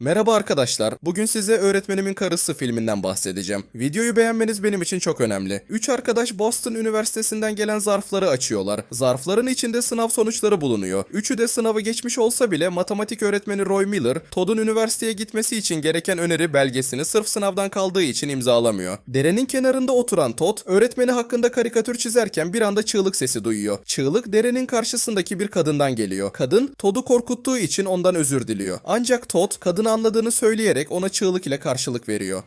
Merhaba arkadaşlar. Bugün size Öğretmenimin Karısı filminden bahsedeceğim. Videoyu beğenmeniz benim için çok önemli. Üç arkadaş Boston Üniversitesi'nden gelen zarfları açıyorlar. Zarfların içinde sınav sonuçları bulunuyor. Üçü de sınavı geçmiş olsa bile matematik öğretmeni Roy Miller, Todd'un üniversiteye gitmesi için gereken öneri belgesini sırf sınavdan kaldığı için imzalamıyor. Derenin kenarında oturan Todd, öğretmeni hakkında karikatür çizerken bir anda çığlık sesi duyuyor. Çığlık derenin karşısındaki bir kadından geliyor. Kadın, Todd'u korkuttuğu için ondan özür diliyor. Ancak Todd, kadını anladığını söyleyerek ona çığlık ile karşılık veriyor.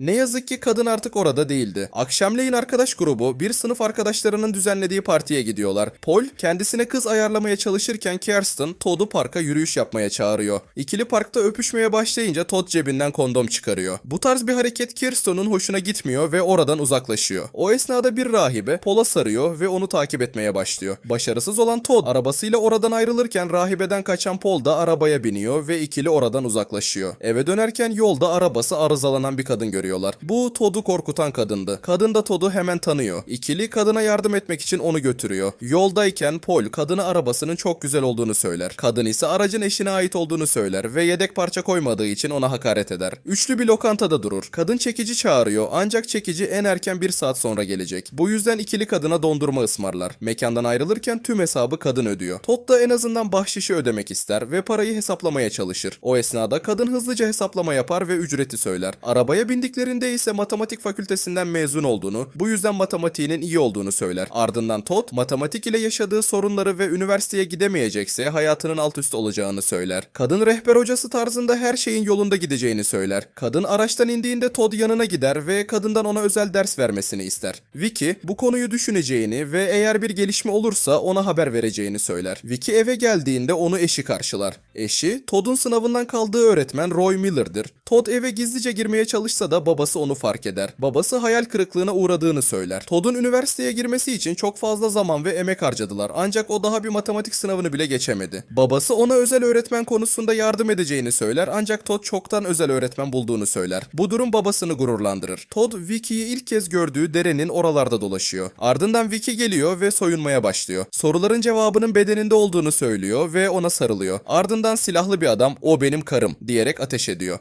Ne yazık ki kadın artık orada değildi. Akşamleyin arkadaş grubu bir sınıf arkadaşlarının düzenlediği partiye gidiyorlar. Paul kendisine kız ayarlamaya çalışırken Kirsten Todd'u parka yürüyüş yapmaya çağırıyor. İkili parkta öpüşmeye başlayınca Todd cebinden kondom çıkarıyor. Bu tarz bir hareket Kirsten'ın hoşuna gitmiyor ve oradan uzaklaşıyor. O esnada bir rahibe Paul'a sarıyor ve onu takip etmeye başlıyor. Başarısız olan Todd arabasıyla oradan ayrılırken rahibeden kaçan Paul da arabaya biniyor ve ikili oradan uzaklaşıyor. Eve dönerken yolda arabası arızalanan bir kadın görüyorlar. Bu Todd'u korkutan kadındı. Kadın da Todd'u hemen tanıyor. İkili kadına yardım etmek için onu götürüyor. Yoldayken Paul kadına arabasının çok güzel olduğunu söyler. Kadın ise aracın eşine ait olduğunu söyler ve yedek parça koymadığı için ona hakaret eder. Üçlü bir lokantada durur. Kadın çekici çağırıyor ancak çekici en erken bir saat sonra gelecek. Bu yüzden ikili kadına dondurma ısmarlar. Mekandan ayrılırken tüm hesabı kadın ödüyor. Todd da en azından bahşişi ödemek ister ve parayı hesaplamaya çalışır. O esnada kadın hızlıca hesaplama yapar ve ücreti söyler. Arabaya bindiklerinde ise matematik fakültesinden mezun olduğunu, bu yüzden matematiğinin iyi olduğunu söyler. Ardından Todd, matematik ile yaşadığı sorunları ve üniversiteye gidemeyecekse hayatının alt üst olacağını söyler. Kadın rehber hocası tarzında her şeyin yolunda gideceğini söyler. Kadın araçtan indiğinde Todd yanına gider ve kadından ona özel ders vermesini ister. Vicky bu konuyu düşüneceğini ve eğer bir gelişme olursa ona haber vereceğini söyler. Vicky eve geldiğinde onu eşi karşılar. Eşi, Todd'un sınavından kaldığı öğretmen Roy Miller'dır. Todd eve gizlice girmeye çalışsa da babası onu fark eder. Babası hayal kırıklığına uğradığını söyler. Todd'un üniversiteye girmesi için çok fazla zaman ve emek harcadılar ancak o daha bir matematik sınavını bile geçemedi. Babası ona özel öğretmen konusunda yardım edeceğini söyler ancak Todd çoktan özel öğretmen bulduğunu söyler. Bu durum babasını gururlandırır. Todd Vicky'yi ilk kez gördüğü derenin oralarda dolaşıyor. Ardından Vicky geliyor ve soyunmaya başlıyor. Soruların cevabının bedeninde olduğunu söylüyor ve ona sarılıyor. Ardından silahlı bir adam o benim karım diyerek ateş ediyor.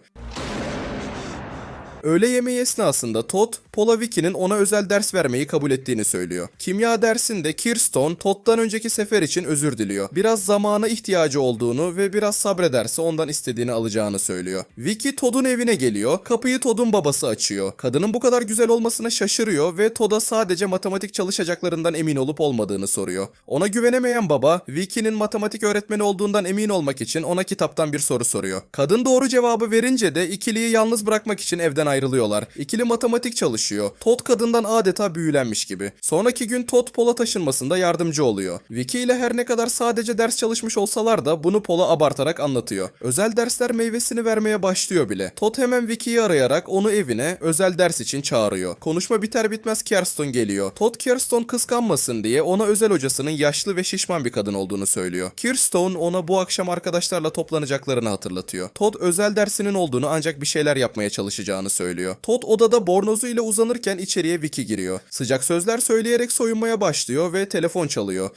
Öğle yemeği esnasında Todd, Paula Vicky'nin ona özel ders vermeyi kabul ettiğini söylüyor. Kimya dersinde Kirsten, Todd'dan önceki sefer için özür diliyor. Biraz zamana ihtiyacı olduğunu ve biraz sabrederse ondan istediğini alacağını söylüyor. Vicky Todd'un evine geliyor, kapıyı Todd'un babası açıyor. Kadının bu kadar güzel olmasına şaşırıyor ve Todd'a sadece matematik çalışacaklarından emin olup olmadığını soruyor. Ona güvenemeyen baba, Vicky'nin matematik öğretmeni olduğundan emin olmak için ona kitaptan bir soru soruyor. Kadın doğru cevabı verince de ikiliyi yalnız bırakmak için evden ayrılıyorlar. İkili matematik çalışıyor. Todd kadından adeta büyülenmiş gibi. Sonraki gün Todd Paul'a taşınmasında yardımcı oluyor. Vicky ile her ne kadar sadece ders çalışmış olsalar da bunu Paul'a abartarak anlatıyor. Özel dersler meyvesini vermeye başlıyor bile. Todd hemen Vicky'yi arayarak onu evine özel ders için çağırıyor. Konuşma biter bitmez Kirsten geliyor. Todd Kirsten kıskanmasın diye ona özel hocasının yaşlı ve şişman bir kadın olduğunu söylüyor. Kirsten ona bu akşam arkadaşlarla toplanacaklarını hatırlatıyor. Todd özel dersinin olduğunu ancak bir şeyler yapmaya çalışacağını söylüyor. Todd odada bornozu ile uzanırken içeriye Vicky giriyor. Sıcak sözler söyleyerek soyunmaya başlıyor ve telefon çalıyor.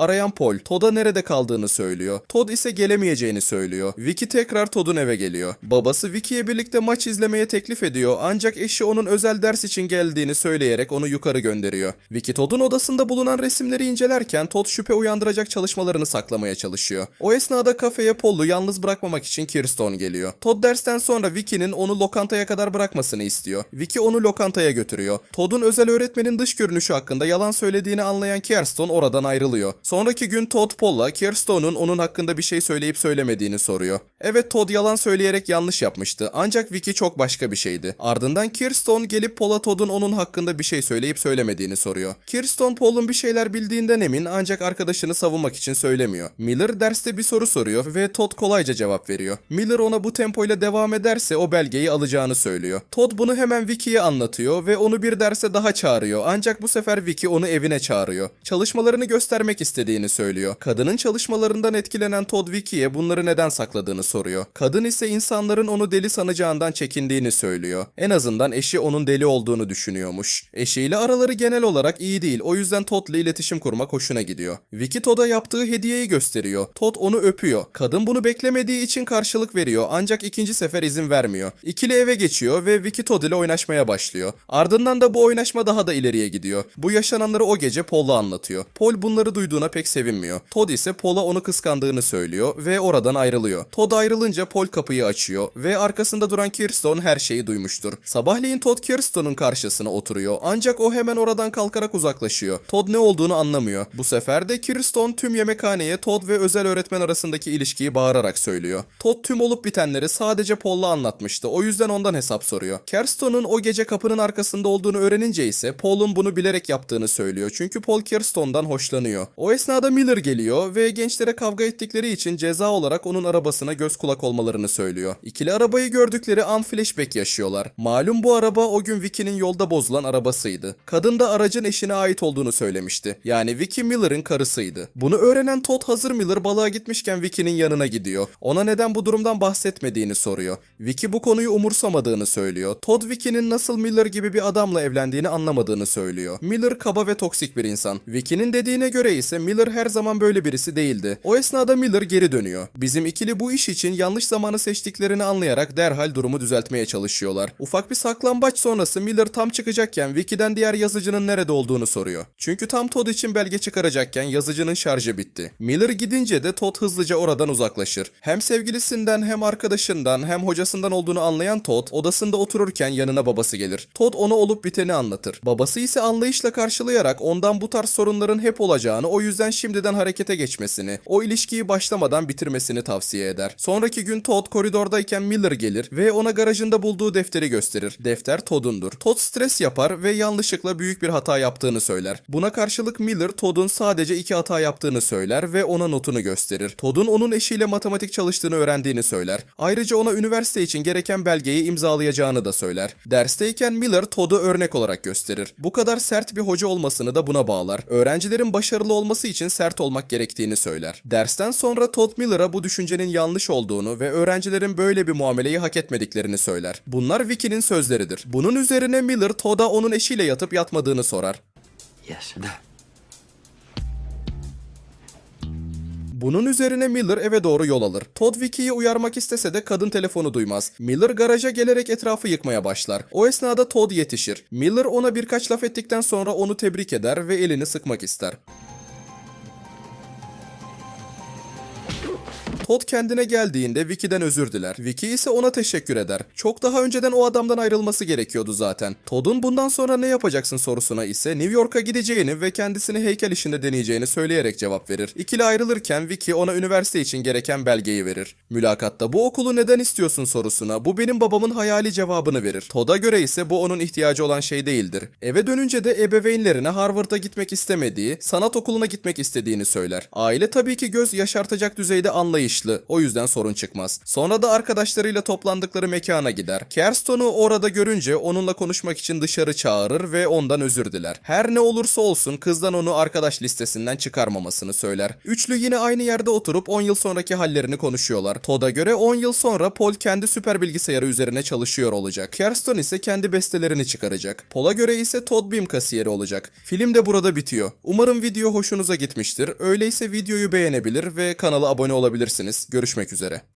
Arayan Paul, Todd'a nerede kaldığını söylüyor. Todd ise gelemeyeceğini söylüyor. Vicky tekrar Todd'un eve geliyor. Babası Vicky'ye birlikte maç izlemeye teklif ediyor ancak eşi onun özel ders için geldiğini söyleyerek onu yukarı gönderiyor. Vicky Todd'un odasında bulunan resimleri incelerken Todd şüphe uyandıracak çalışmalarını saklamaya çalışıyor. O esnada kafeye Paul'u yalnız bırakmamak için Kirsten geliyor. Todd dersten sonra Vicky'nin onu lokantaya kadar bırakmasını istiyor. Vicky onu lokantaya götürüyor. Todd'un özel öğretmenin dış görünüşü hakkında yalan söylediğini anlayan Kirsten oradan ayrılıyor. Sonraki gün Todd Paul'a Kirsten'un onun hakkında bir şey söyleyip söylemediğini soruyor. Evet Todd yalan söyleyerek yanlış yapmıştı ancak Vicky çok başka bir şeydi. Ardından Kirsten gelip Paul'a Todd'un onun hakkında bir şey söyleyip söylemediğini soruyor. Kirsten Paul'un bir şeyler bildiğinden emin ancak arkadaşını savunmak için söylemiyor. Miller derste bir soru soruyor ve Todd kolayca cevap veriyor. Miller ona bu tempoyla devam ederse o belgeyi alacağını söylüyor. Todd bunu hemen Vicky'ye anlatıyor ve onu bir derse daha çağırıyor ancak bu sefer Vicky onu evine çağırıyor. Çalışmalarını göstermek istediğini söylüyor. Kadının çalışmalarından etkilenen Todd Vicky'ye bunları neden sakladığını soruyor. Kadın ise insanların onu deli sanacağından çekindiğini söylüyor. En azından eşi onun deli olduğunu düşünüyormuş. Eşiyle araları genel olarak iyi değil. O yüzden Todd'la iletişim kurmak hoşuna gidiyor. Vicky Todd'a yaptığı hediyeyi gösteriyor. Todd onu öpüyor. Kadın bunu beklemediği için karşılık veriyor ancak ikinci sefer izin vermiyor. İkili eve geçiyor ve Vicky Todd ile oynaşmaya başlıyor. Ardından da bu oynaşma daha da ileriye gidiyor. Bu yaşananları o gece Paul'a anlatıyor. Paul bunları duyduğuna pek sevinmiyor. Todd ise Paul'a onu kıskandığını söylüyor ve oradan ayrılıyor. Todd ayrılınca Paul kapıyı açıyor ve arkasında duran Kirsten her şeyi duymuştur. Sabahleyin Todd Kirsten'ın karşısına oturuyor ancak o hemen oradan kalkarak uzaklaşıyor. Todd ne olduğunu anlamıyor. Bu sefer de Kirsten tüm yemekhaneye Todd ve özel öğretmen arasındaki ilişkiyi bağırarak söylüyor. Todd tüm olup bitenleri sadece Paul'a anlatmıştı. O yüzden ondan hesap soruyor. Kirsten'ın o gece kapının arkasında olduğunu öğrenince ise Paul'un bunu bilerek yaptığını söylüyor. Çünkü Paul Kirsten'dan hoşlanıyor. O esnada Miller geliyor ve gençlere kavga ettikleri için ceza olarak onun arabasına göz kulak olmalarını söylüyor. İkili arabayı gördükleri an flashback yaşıyorlar. Malum bu araba o gün Vicky'nin yolda bozulan arabasıydı. Kadın da aracın eşine ait olduğunu söylemişti. Yani Vicky Miller'ın karısıydı. Bunu öğrenen Todd hazır Miller balığa gitmişken Vicky'nin yanına gidiyor. Ona neden bu durumdan bahsetmediğini soruyor. Vicky bu konuyu umursamadığını söylüyor. Todd Vicky'nin nasıl Miller gibi bir adamla evlendiğini anlamadığını söylüyor. Miller kaba ve toksik bir insan. Vicky'nin dediğine göre ise Miller her zaman böyle birisi değildi. O esnada Miller geri dönüyor. Bizim ikili bu iş için yanlış zamanı seçtiklerini anlayarak derhal durumu düzeltmeye çalışıyorlar. Ufak bir saklambaç sonrası Miller tam çıkacakken Vicky'den diğer yazıcının nerede olduğunu soruyor. Çünkü tam Todd için belge çıkaracakken yazıcının şarjı bitti. Miller gidince de Todd hızlıca oradan uzaklaşır. Hem sevgilisinden hem arkadaşından hem hocasından olduğunu anlayan Todd odasında otururken yanına babası gelir. Todd ona olup biteni anlatır. Babası ise anlayışla karşılayarak ondan bu tarz sorunların hep olacağını o yüzden şimdiden harekete geçmesini, o ilişkiyi başlamadan bitirmesini tavsiye eder. Sonraki gün Todd koridordayken Miller gelir ve ona garajında bulduğu defteri gösterir. Defter Todd'undur. Todd stres yapar ve yanlışlıkla büyük bir hata yaptığını söyler. Buna karşılık Miller Todd'un sadece iki hata yaptığını söyler ve ona notunu gösterir. Todd'un onun eşiyle matematik çalıştığını öğrendiğini söyler. Ayrıca ona üniversite için gereken belgeyi imzalayacağını da söyler. Dersteyken Miller Todd'u örnek olarak gösterir. Bu kadar sert bir hoca olmasını da buna bağlar. Öğrencilerin başarılı olması için sert olmak gerektiğini söyler. Dersten sonra Todd Miller'a bu düşüncenin yanlış olduğunu ve öğrencilerin böyle bir muameleyi hak etmediklerini söyler. Bunlar Vicky'nin sözleridir. Bunun üzerine Miller Todd'a onun eşiyle yatıp yatmadığını sorar. Yes. Bunun üzerine Miller eve doğru yol alır. Todd Vicky'yi uyarmak istese de kadın telefonu duymaz. Miller garaja gelerek etrafı yıkmaya başlar. O esnada Todd yetişir. Miller ona birkaç laf ettikten sonra onu tebrik eder ve elini sıkmak ister. Todd kendine geldiğinde Vicky'den özür diler. Vicky ise ona teşekkür eder. Çok daha önceden o adamdan ayrılması gerekiyordu zaten. Todd'un bundan sonra ne yapacaksın sorusuna ise New York'a gideceğini ve kendisini heykel işinde deneyeceğini söyleyerek cevap verir. İkili ayrılırken Vicky ona üniversite için gereken belgeyi verir. Mülakatta bu okulu neden istiyorsun sorusuna bu benim babamın hayali cevabını verir. Todd'a göre ise bu onun ihtiyacı olan şey değildir. Eve dönünce de ebeveynlerine Harvard'a gitmek istemediği, sanat okuluna gitmek istediğini söyler. Aile tabii ki göz yaşartacak düzeyde anlayışlı. O yüzden sorun çıkmaz. Sonra da arkadaşlarıyla toplandıkları mekana gider. Kirsten'u orada görünce onunla konuşmak için dışarı çağırır ve ondan özür diler. Her ne olursa olsun kızdan onu arkadaş listesinden çıkarmamasını söyler. Üçlü yine aynı yerde oturup 10 yıl sonraki hallerini konuşuyorlar. Todd'a göre 10 yıl sonra Paul kendi süper bilgisayarı üzerine çalışıyor olacak. Kirsten ise kendi bestelerini çıkaracak. Paul'a göre ise Todd BİM kasiyeri olacak. Film de burada bitiyor. Umarım video hoşunuza gitmiştir. Öyleyse videoyu beğenebilir ve kanala abone olabilirsiniz. Görüşmek üzere.